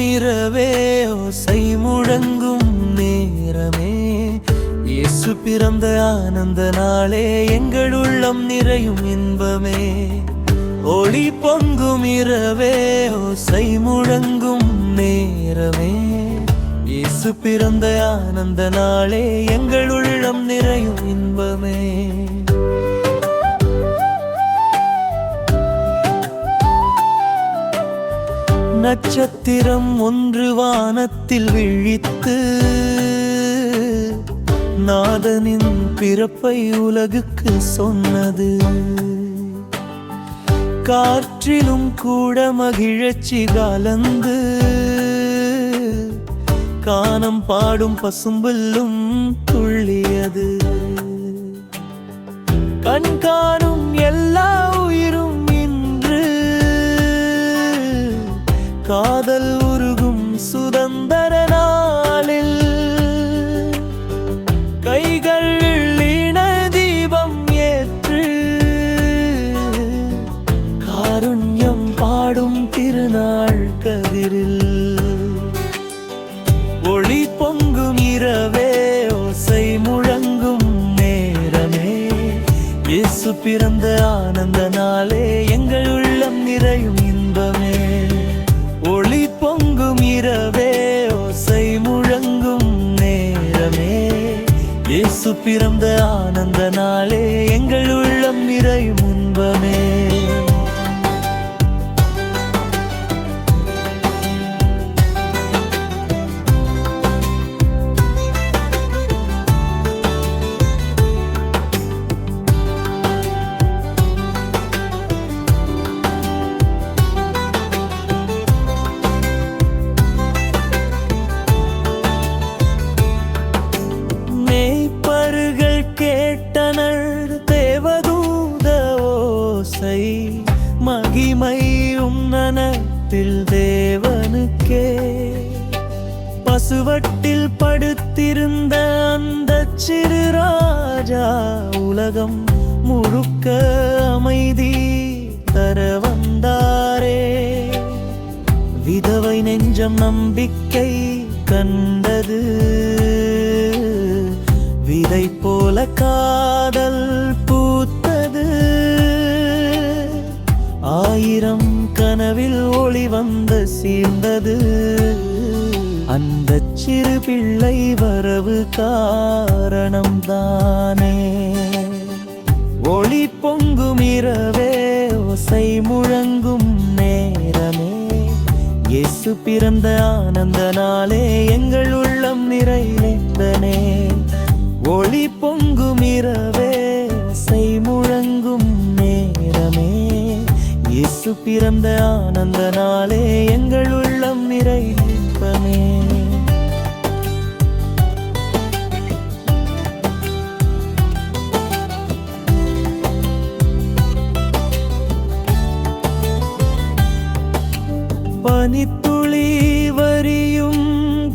இரவே ஓசை முழங்கும் நேரமே. இயேசு பிறந்த ஆனந்த நாளே எங்கள் உள்ளம் நிறையும் இன்பமே. ஒளி பொங்கும் இரவே ஓசை முழங்கும் நேரமே. இயேசு பிறந்த ஆனந்த நாளே எங்கள் உள்ளம் நிறையும் இன்பமே. நட்சத்திரம் ஒன்று வானத்தில் விழித்து நாதனின் பிறப்பை உலகுக்கு சொன்னது. காற்றிலும் கூட மகிழச்சி கலந்து கானம் பாடும் பசும்புல்லும் துள்ளியது. கண் காதல் உருகும் சுதந்திர நாளில் கைகள் இன தீபம் ஏற்று காருண்யம் பாடும் திருநாள் கதிரில் ஒளி பொங்கும் இரவே ஓசை முழங்கும் நேரமே. இயேசு பிறந்த ஆனந்த நாளே எங்கள் உள்ளம் நிறையும் இன்பமே. இயேசு பிறந்த ஆனந்த நாளே எங்கள் உள்ளம் நிறை முன்பமே. மகிமையும் நனத்தில் தேவனுக்கே. பசுவட்டில் படுத்திருந்த அந்த சிறு ராஜா உலகம் முழுக்க அமைதி தர வந்தாரே. விதவை நெஞ்சம் நம்பிக்கை கண்டது. விதை போல காதல் ஆயிரம் கனவில் ஒளி வந்து சேர்ந்தது. அந்த சிறு பிள்ளை வரவு காரணம் தானே ஒளி பொங்கும் இரவே ஓசை முழங்கும் நேரமே. இயேசு பிறந்த ஆனந்த நாளே எங்கள் உள்ளம் நிறைந்தனே ஒளி பொங்கும் இரவே இயேசு பிறந்த ஆனந்த நாளே எங்கள் உள்ளம் நிறைந்தனே பனித்துளி வரியும்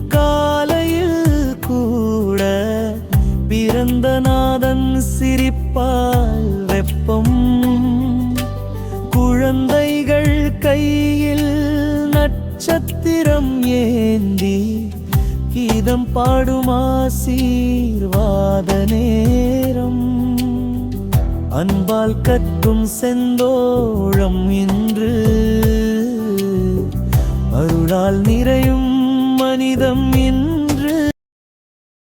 காலையில் கூட பிறந்த நாதன் சிரிப்பால் வெப்பம் நட்சத்திரம் ஏந்தி கீதம் பாடும் ஆசீர்வாத நேரம். அன்பால் கற்றும் செந்தோழம் இந்த